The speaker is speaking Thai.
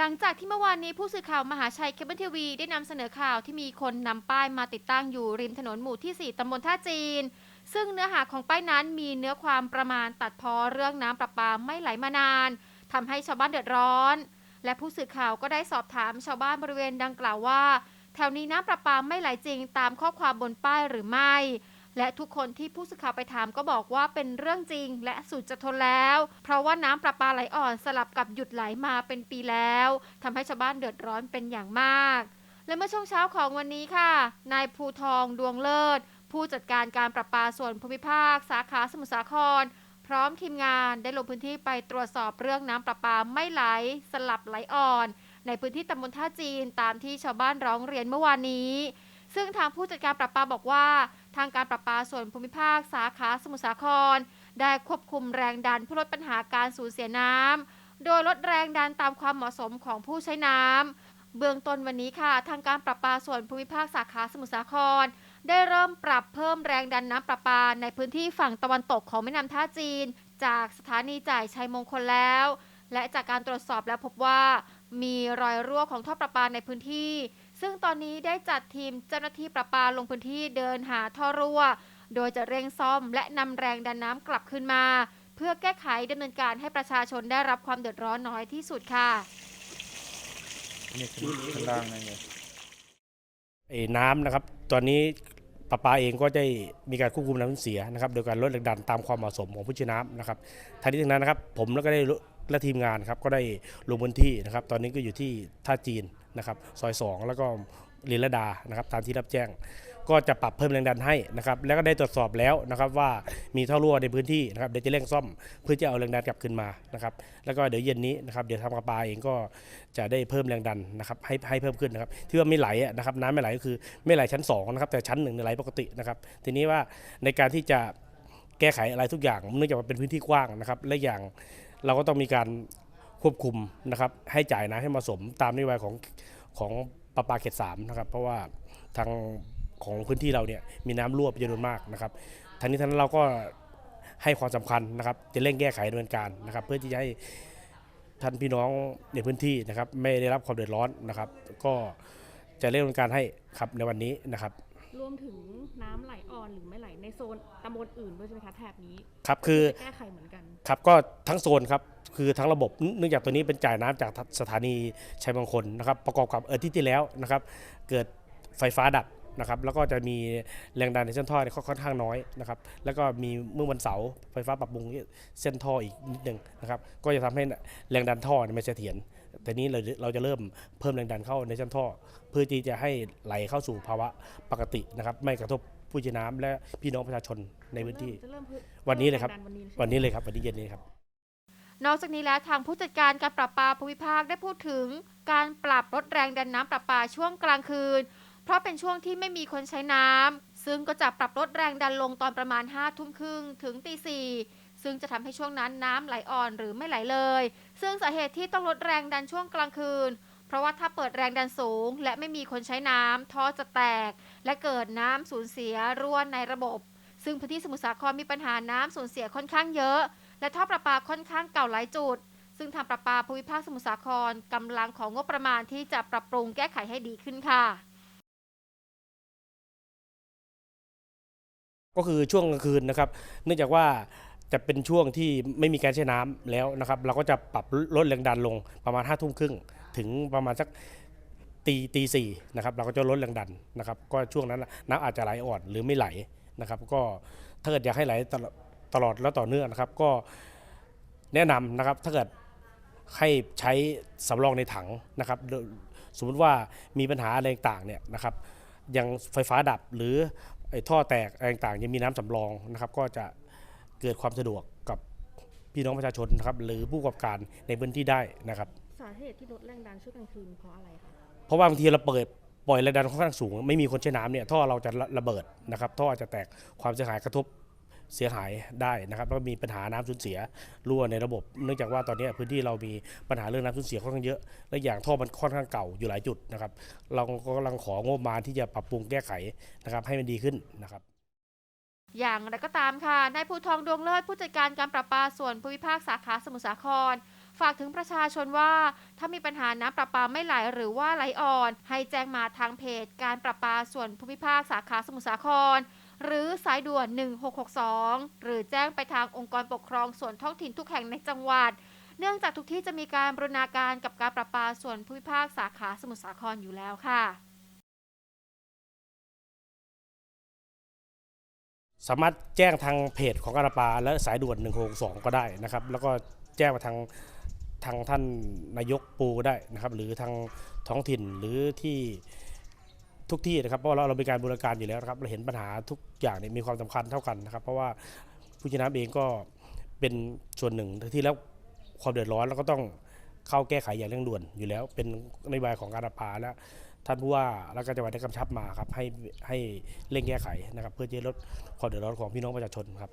หลังจากที่เมื่อวานนี้ผู้สื่อข่าวมหาชัยเคเบิลทีวีได้นำเสนอข่าวที่มีคนนำป้ายมาติดตั้งอยู่ริมถนนหมู่ที่ 4ตำบลท่าจีน ซึ่งเนื้อหาของป้ายนั้นมีเนื้อความประมาณตัดพ้อเรื่องน้ำประปาไม่ไหลมานานทำให้ชาวบ้านเดือดร้อน และผู้สื่อข่าวก็ได้สอบถามชาวบ้านบริเวณดังกล่าวว่า แถวนี้น้ำประปาไม่ไหลจริงตามข้อความบนป้ายหรือไม่ และทุกคนที่ผู้สื่อข่าวไปถามก็บอกว่าเป็นเรื่องจริง และสุดจะทนแล้ว เพราะว่าน้ำประปาไหลอ่อนสลับกับหยุดไหลมาเป็นปีแล้วทำให้ชาวบ้านเดือดร้อนเป็นอย่างมาก และเมื่อช่วงเช้าของวันนี้ค่ะ นายภูทองดวงเลิศ ผู้จัดการการประปาส่วนภูมิภาค สาขาสมุทรสาครพร้อมทีมงานได้ลงพื้นที่ไปตรวจสอบเรื่องน้ำประปาไม่ไหล สลับไหลอ่อน ในพื้นที่ตำบลท่าจีนตามที่ชาวบ้านร้องเรียนเมื่อวานนี้ ซึ่งทางผู้จัดการประปาบอกว่า ทางการประปาส่วนภูมิภาคสาขาสมุทรสาคร ได้ควบคุมแรงดันเพื่อลดปัญหาการสูญเสียน้ำโดยลดแรงดันตามความเหมาะสมของผู้ใช้น้ำเบื้องต้นวันนี้ค่ะ ทางการประปาส่วนภูมิภาคสาขาสมุทรสาคร ได้เริ่มปรับเพิ่มแรงดันน้ำประปาในพื้นที่ฝั่งตะวันตกของแม่น้ำท่าจีน จากสถานีจ่ายชัยมงคลแล้ว และจากการตรวจสอบแล้วพบว่า มีรอยรั่วของท่อประปาในพื้นที่ ซึ่งตอนนี้ได้จัดทีมเจ้าหน้าที่ประปาลงพื้นที่เดินหาท่อรั่ว โดยจะเร่งซ่อมและนำแรงดันน้ำกลับคืนมา เพื่อแก้ไขดำเนินการให้ประชาชนได้รับความเดือดร้อนน้อยที่สุดค่ะนี่คือข้างล่างนั่นไง ไอ้น้ำนะครับ ตอนนี้ประปาเองก็ได้มีการควบคุมน้ำเสียนะครับ โดยการลดแรงดันตามความเหมาะสมของผู้ใช้น้ำนะครับทางนี้ทั้งนั้นนะครับ ผมแล้วก็ได้ และทีมงานครับก็ได้ลงพื้นที่นะครับ ตอนนี้ก็อยู่ที่ท่าจีนนะครับซอย 2 แล้วก็ลีลาดานะครับตามที่รับแจ้ง ก็จะปรับเพิ่มแรงดันให้นะครับแล้วก็ได้ตรวจสอบแล้วนะครับว่ามีท่อรั่วในพื้นที่นะครับเดี๋ยวจะเร่งซ่อมเพื่อจะเอาแรงดันกลับคืนมานะครับแล้วก็เดี๋ยวเย็นนี้นะครับเดี๋ยวทางประปาเองก็จะได้เพิ่มแรงดันนะครับให้ให้เพิ่มขึ้นนะครับที่ว่าไม่ไหลนะครับน้ำไม่ไหลก็คือไม่ไหลชั้น2นะครับแต่ชั้นหนึ่งไหลปกตินะครับทีนี้ว่าในการที่จะแก้ไขอะไรทุกอย่างเนื่องจากว่าเป็นพื้นที่กว้างนะครับและอย่าง เราก็ต้องมีการควบคุมนะครับให้จ่ายน้ำให้เหมาะสมตามนโยบายของของประปาเขตสามนะครับเพราะว่าทางของพื้นที่เราเนี่ยมีน้ำรั่วเป็นจำนวนมากนะครับทางนี้ทางนั้นเราก็ให้ความสำคัญนะครับจะเร่งแก้ไขดำเนินการนะครับ เพื่อที่จะให้ท่านพี่น้องในพื้นที่นะครับ ไม่ได้รับความเดือดร้อนนะครับ ก็จะเร่งดำเนินการให้ครับในวันนี้นะครับ รวมถึงน้ำไหลอ่อนหรือไม่ไหลในโซนตำบลอื่นด้วยใช่ไหมคะแถบนี้ครับคือจะแก้ไขเหมือนกันครับก็ทั้งโซนครับคือทั้งระบบเนื่องจากตัวนี้เป็นจ่ายน้ำจากสถานีชัยมงคลนะครับ ประกอบกับเออที่ที่แล้วนะครับ เกิดไฟฟ้าดับนะครับแล้วก็จะมีแรงดันในเส้นท่อเนี่ยค่อนข้างน้อยนะครับแล้วก็มีเมื่อวันเสาร์ไฟฟ้าปรับปรุงเส้นท่ออีกนิดหนึ่งนะครับก็จะทำให้แรงดันท่อเนี่ยไม่เสถียร แต่นี้เราเราจะเริ่มเพิ่มแรงดันเข้าในเส้นท่อ เพื่อที่จะให้ไหลเข้าสู่ภาวะปกตินะครับ ไม่กระทบผู้ใช้น้ำและพี่น้องประชาชนในพื้นที่ จะเริ่มพึ่งวันนี้เลยครับแงดัวันนี้ใช่ไหม วันนี้เลยครับ วันนี้เย็นนี้ครับ นอกจากนี้แล้วทางผู้จัดการการประปาภูมิภาคได้พูดถึง การปรับลดแรงดันน้ำประปาช่วงกลางคืน เพราะเป็นช่วงที่ไม่มีคนใช้น้ำซึ่งก็จะปรับลดแรงดันลงตอนประมาณ5้าทุ่มครึ่งถึงตีสี่ ซึ่งจะทำให้ช่วงนั้นน้ำไหลอ่อนหรือไม่ไหลเลย ซึ่งสาเหตุที่ต้องลดแรงดันช่วงกลางคืน เพราะว่าถ้าเปิดแรงดันสูง และไม่มีคนใช้น้ำท่อจะแตก และเกิดน้ำสูญเสียรั่วในระบบ ซึ่งพื้นที่สมุทรสาครมีปัญหาน้ำสูญเสียค่อนข้างเยอะ และท่อประปาค่อนข้างเก่าหลายจุด ซึ่งทางประปาภูมิภาคสมุทรสาครกำลังของงบประมาณที่จะปรับปรุงแก้ไขให้ดีขึ้นค่ะก็คือช่วงกลางคืนนะครับ เนื่องจากว่า จะเป็นช่วงที่ไม่มีการใช้น้ำแล้วนะครับ เราก็จะปรับลดแรงดันลงประมาณ5้าทุ่มครึ่งถึงประมาณสักตีตีสี่นะครับเราก็จะลดแรงดันนะครับ ก็ช่วงนั้นน้ำอาจจะไหลอ่อนหรือไม่ไหลนะครับ ก็ถ้าเกิดอยากให้ไหลตลอดแล้วต่อเนื่องนะครับ ก็แนะนำนะครับถ้าเกิดให้ใช้สำรองในถังนะครับ สมมุติว่ามีปัญหาอะไรต่างเนี่ยนะครับอย่างไฟฟ้าดับหรือท่อแตกอะไรต่างยังมีน้ำสำรองนะครับ ก็จะ เกิดความสะดวกกับพี่น้องประชาชนนะครับหรือผู้ประกอบการในพื้นที่ได้นะครับ สาเหตุที่ลดแรงดันช่วงกลางคืนเพราะอะไรคะเพราะว่าบางทีเราเปิดปล่อยแรงดันค่อนข้างสูง ไม่มีคนใช้น้ำเนี่ยท่อเราจะระระเบิดนะครับท่ออาจจะแตกความเสียหายกระทบเสียหายได้นะครับแล้วก็มีปัญหาน้ำสูญเสียรั่วในระบบ เนื่องจากว่าตอนนี้พื้นที่เรามีปัญหาเรื่องน้ำสูญเสียค่อนข้างเยอะและอย่างท่อมันค่อนข้างเก่าอยู่หลายจุดนะครับ เราก็กำลังของบประมาณที่จะปรับปรุงแก้ไขนะครับให้มันดีขึ้นนะครับ อย่างไรก็ตามค่ะ นายภูทองดวงเลิศผู้จัดการการประปาส่วนภูมิภาคสาขาสมุทรสาคร ฝากถึงประชาชนว่า ถ้ามีปัญหาน้ำประปาไม่ไหลหรือว่าไหลอ่อน ให้แจ้งมาทางเพจการประปาส่วนภูมิภาคสาขาสมุทรสาคร หรือสายด่วน 1662 หรือแจ้งไปทางองค์กรปกครองส่วนท้องถิ่นทุกแห่งในจังหวัด เนื่องจากทุกที่จะมีการบรรณาการกับการประปาส่วนภูมิภาคสาขาสมุทรสาครอยู่แล้วค่ะ สามารถแจ้งทางเพจของการประปา และสายด่วน 162 ก็ได้นะครับ แล้วก็แจ้งมาทางทางท่านนายกปูก็ได้นะครับ หรือทางท้องถิ่นหรือที่ทุกที่นะครับเพราะเราเรามีการบูรการอยู่แล้วนะครับเราเห็นปัญหาทุกอย่างเนี่ยมีความสำคัญเท่ากันนะครับ เพราะว่าผู้ชนะเองก็เป็นส่วนหนึ่งที่แล้วความเดือดร้อนแล้วก็ต้องเข้าแก้ไขอย่างเร่งด่วนอยู่แล้ว เป็นนโยบายของการประปาและ ท่านผู้ว่าและก็จังหวัดได้กำชับมาครับให้ให้เร่งแก้ไขนะครับ เพื่อจะลดความเดือดร้อนของพี่น้องประชาชนครับ